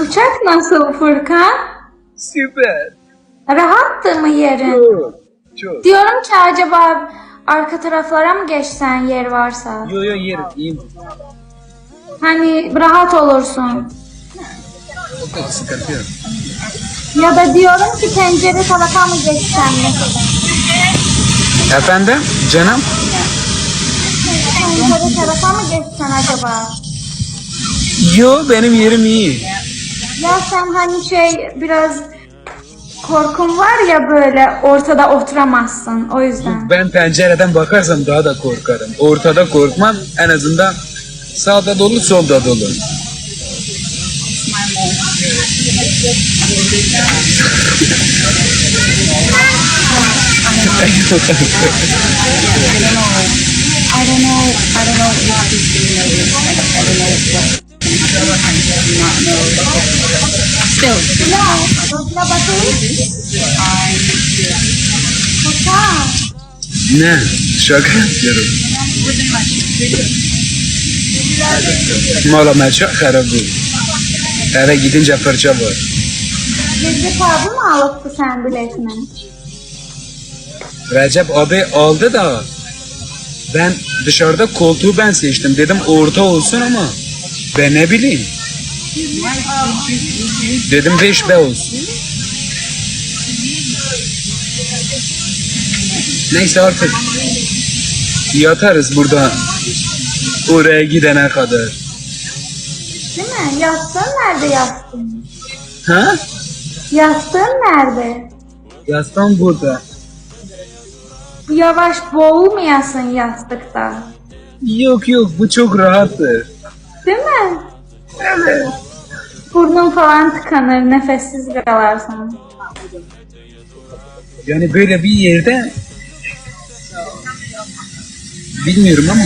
Uçak nasıl Furkan? Süper. Rahattı mı yerin? Çok. Çok. Diyorum ki acaba arka taraflara mı geçsen yer varsa? Yo yo yerim. İyiyim. Hani rahat olursun. Çok sıkıntı yok. Ya da diyorum ki pencere tarafa mı geçsen mesela? Efendim? Canım? Pencere tarafa mı geçsen acaba? Yo benim yerim iyi. Ya sen hani şey biraz korkun var ya böyle ortada oturamazsın o yüzden. Ben pencereden bakarsam daha da korkarım. Ortada korkmam. En azından sağda dolu solda dolu. I don't know. I don't know if he's Ne? Şaka yapıyorum. Mala meçhul harap bu. Eve gidince fırça var. Recep abi mi alıttı sen biletini? Recep abi aldı da ben dışarıda koltuğu ben seçtim. Dedim orta olsun ama ben ne bileyim. Dedim 5B olsun. Neyse artık yatarız burada oraya gidene kadar. Değil mi? Yastığın nerede yastığın? Ha? Yastığın nerede? Yastığım burada. Yavaş boğulmayasın yastıkta. Yok yok bu çok rahattır. Değil mi? Evet. Burnun falan tıkanır, nefessiz kalarsın. Yani böyle bir yerde bilmiyorum ama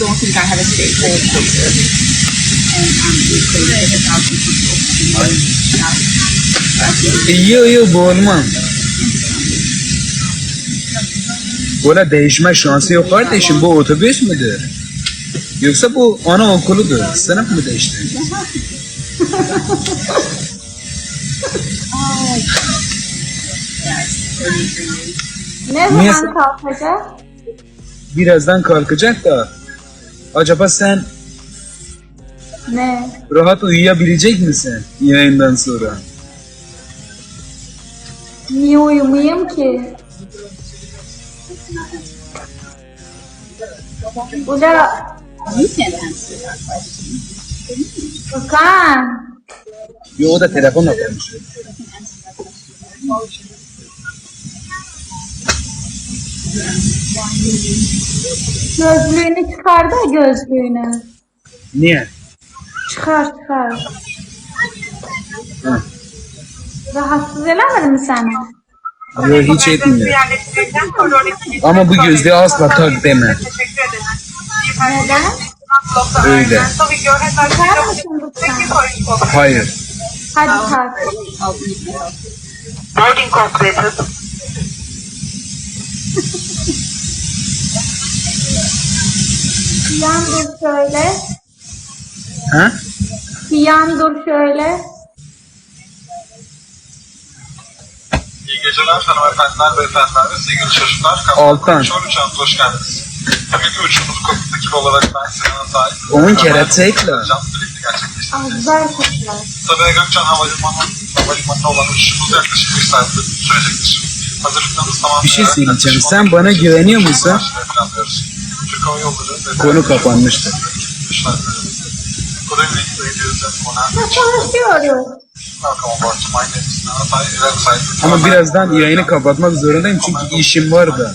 don't think I have a değişme şansı yok kardeşim. Bu otobüs müdür? Yoksa bu anaokuludur. Sınıf mı değişti? Ne Niye zaman kalkacak? Birazdan kalkacak da acaba sen Ne? rahat uyuyabilecek misin yayından sonra? Niye uyumayayım ki? Ula that question. Furkan. Yo o da telefonla konuşuyor. Gözlüğünü çıkar da gözlüğünü. Niye? Çıkar çıkar. Ha. Rahatsız elemedi mi seni? Yo hiç etmiyor. Ama bu gözlüğü asla tak deme. Neden? Öyle. Çıkar mısın lütfen? Hayır. Hadi tak. Not incorporated. Yan dur şöyle. Ha? Yan dur şöyle. İyi geceler hanımefendiler, beyefendiler ve sevgili çocuklar. Altan. Şor uçağınıza hoş geldiniz. Bugünkü uçuşumuz kokpit ekibi olarak ben Sinan Sahip. On kere tekle. Can birlikte kutlar. Sabiha Gökçen Havalimanı, Havalimanı'na olan uçuşumuz yaklaşık bir saattir sürecektir. Hazırlıklarımız tamam. Bir şey söyleyeceğim. Sen bana güveniyor musun? Türk Hava Yolları ve Konu Sahip. Ama birazdan yayını kapatmak zorundayım çünkü işim var da.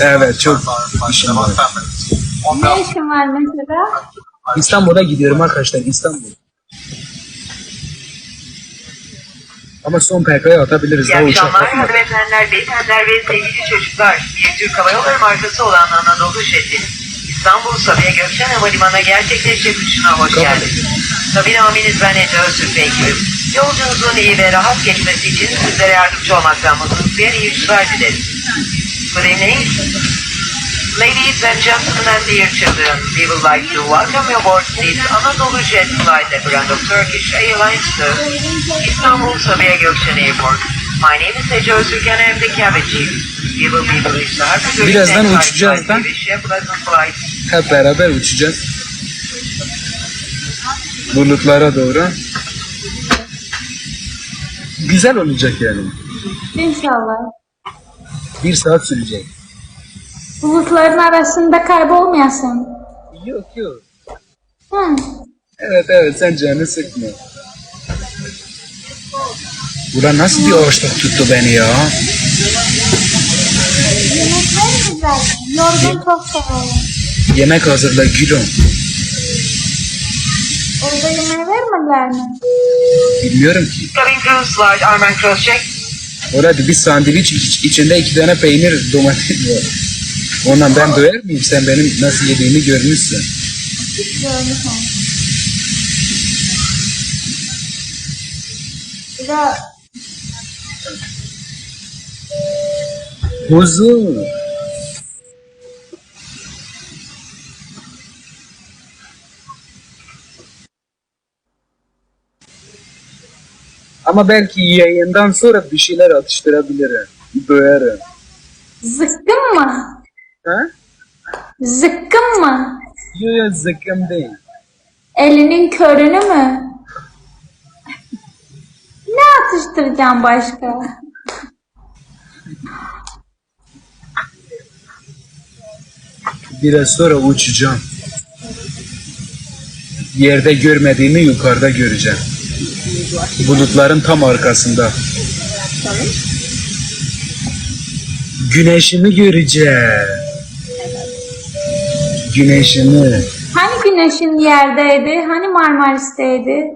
Evet, çok işim var. Ne işin var mesela? İstanbul'a gidiyorum arkadaşlar İstanbul. Ama son PK'ya atabiliriz. İyi akşamlar hanımefendiler, beyefendiler ve sevgili çocuklar. Bir Türk Hava Yolları markası olan Anadolu Jeti. İstanbul Sabiha Gökçen Havalimanı'na gerçekleşecek uçuşuna hoş geldiniz. Kabin aminiz ben Ece Öztürk ve ekibim. Yolcunuzun iyi ve rahat geçmesi için sizlere yardımcı olmaktan mutluluk duyan iyi uçuşlar dileriz. Good evening. Ladies and gentlemen and dear children, we would like to welcome you aboard this Anadolu Jet flight at brand of Turkish Airlines to Istanbul Sabiha Gökçen Airport. My name is Ece Öztürk and I am the cabin chief. We will be pleased to have you Birazdan the uçacağız da. Hep beraber uçacağız. Bulutlara doğru. Güzel olacak yani. İnşallah. Bir saat sürecek. Bulutların arasında kaybolmayasın. Yok yok. Hı. Evet evet sen canını sıkma. Ulan nasıl bir açlık tuttu beni ya? Yemekler güzel. Yorgun çok severim. Yemek hazırla gülüm. Orada yemeği vermediler mi? Bilmiyorum ki. Cabin crew slide arm and cross check. Orada bir sandviç iç- içinde iki tane peynir domates var. Ondan ben doyar mıyım? Sen benim nasıl yediğimi görmüşsün. Huzur. Ama belki yayından sonra bir şeyler atıştırabilirim. Doyarım. zıkkın mı? Ha? Zıkkın mı? Yok zıkkım değil. Elinin körünü mü? ne atıştıracağım başka? Biraz sonra uçacağım. Yerde görmediğimi yukarıda göreceğim. Bulutların tam arkasında. Güneşimi göreceğim. Güneşimi. Hani güneşin yerdeydi? Hani Marmaris'teydi?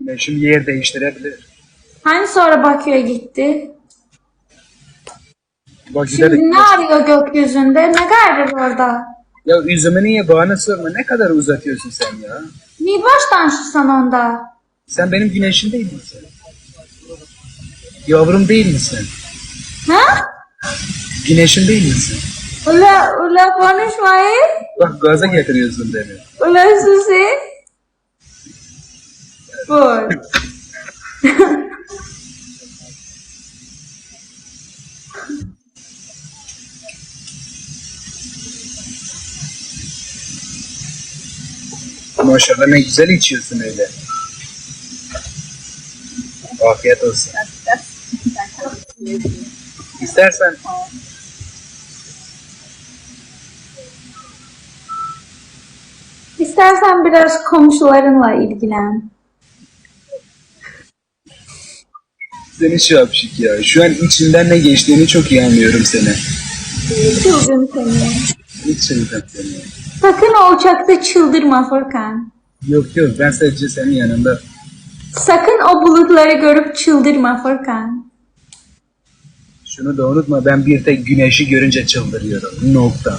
Güneşim yer değiştirebilir. Hani sonra Bakü'ye gitti? Bak gider. Şimdi ne arıyor gökyüzünde? Ne gayrı orada? Ya üzümü niye bana sorma. Ne kadar uzatıyorsun sen ya? Niye baştan şişsan onda? Sen benim güneşim değil misin? Yavrum değil misin? Ha? Güneşim değil misin? Ula, ula konuşmayın. Bak gaza getiriyorsun beni. Ula susi. Buyur. Maşallah ne güzel içiyorsun öyle. Afiyet olsun. İstersen İstersen biraz komşularınla ilgilen. seni şapşik ya. Şu an içinden ne geçtiğini çok iyi anlıyorum seni. Çılgın seni. İçinden seni. Sakın o uçakta çıldırma Furkan. Yok yok ben sadece senin yanında. Sakın o bulutları görüp çıldırma Furkan. Şunu da unutma ben bir tek güneşi görünce çıldırıyorum. Nokta.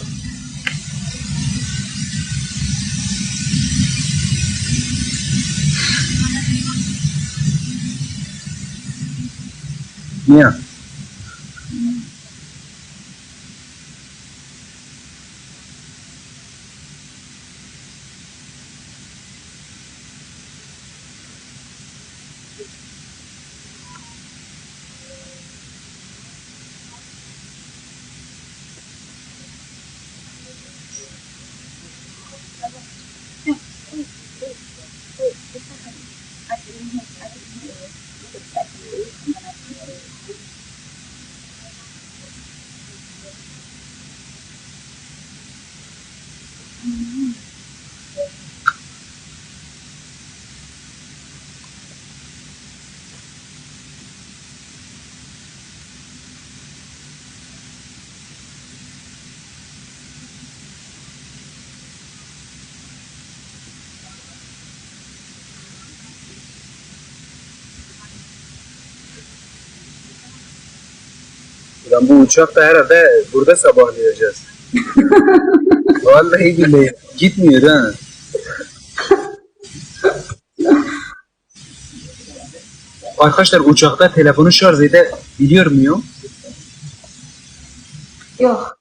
Niye? Ulan bu uçakta herhalde burada sabahlayacağız. Vallahi billahi gitmiyor ha. Arkadaşlar uçakta telefonu şarj edebiliyor muyum? Yok.